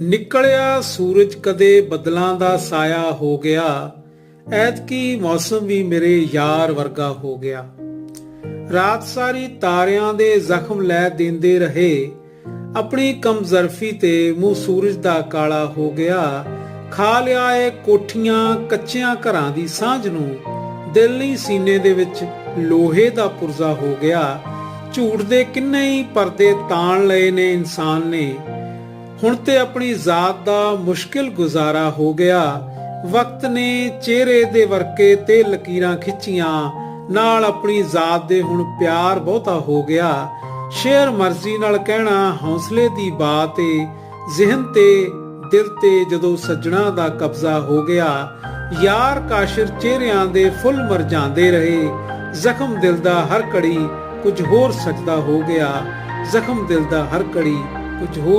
ਨਿਕਲਿਆ ਸੂਰਜ ਕਦੇ ਬਦਲਾਂ ਦਾ ਸਾਇਆ ਹੋ ਗਿਆ, ਐਤਕੀ ਮੌਸਮ ਵੀ ਮੇਰੇ ਯਾਰ ਵਰਗਾ ਹੋ ਗਿਆ। ਰਾਤ ਸਾਰੀ ਤਾਰਿਆਂ ਦੇ ਜ਼ਖਮ ਲੈ ਦਿੰਦੇ ਰਹੇ, ਆਪਣੀ ਕਮਜ਼ਰਫੀ ਤੇ ਮੂੰਹ ਸੂਰਜ ਦਾ ਕਾਲਾ ਹੋ ਗਿਆ। ਖਾ ਲਿਆ ਏ ਕੋਠੀਆਂ ਕੱਚਿਆਂ ਘਰਾਂ ਦੀ ਸਾਂਝ ਨੂੰ, ਦਿਲ ਨਹੀਂ ਸੀਨੇ ਦੇ ਵਿੱਚ ਲੋਹੇ ਦਾ ਪੁਰਜ਼ਾ ਹੋ ਗਿਆ। ਝੂਠ ਦੇ ਕਿੰਨੇ ਹੀ ਪਰਦੇ ਤਾਣ ਲਏ ਨੇ ਇਨਸਾਨ ਨੇ। ਹੁਣ ਤੇ ਆਪਣੀ ਜ਼ਾਤ ਦਾ ਮੁਸ਼ਕਿਲ ਗੁਜ਼ਾਰਾ ਹੋ ਗਿਆ। ਵਕਤ ਨੇ ਚਿਹਰੇ ਦੇ ਵਰਕੇ ਤੇ ਲਕੀਰਾਂ ਖਿੱਚੀਆਂ। ਨਾਲ ਆਪਣੀ ਜ਼ਾਤ ਦੇ ਹੁਣ ਪਿਆਰ ਬਹੁਤਾ ਹੋ ਗਿਆ। ਸ਼ੇਰ ਮਰਜ਼ੀ ਨਾਲ ਕਹਿਣਾ ਹੌਸਲੇ ਦੀ ਬਾਤ ਏ। ਜ਼ਿਹਨ ਤੇ ਦਿਲ ਤੇ ਜਦੋਂ ਸੱਜਣਾ ਦਾ ਕਬਜ਼ਾ ਹੋ ਗਿਆ, ਯਾਰ ਕਾਸ਼ਰ ਚਿਹਰਿਆਂ ਦੇ ਫੁੱਲ ਮਰਜਾਂਦੇ ਰਹੇ। ਜ਼ਖਮ ਦਿਲ ਦਾ ਹਰ ਘੜੀ ਕੁਝ ਹੋਰ ਸਜਦਾ ਹੋ ਗਿਆ। ਜ਼ਖਮ ਦਿਲ ਦਾ ਹਰ ਘੜੀ ਕੁਝ ਹੋਰ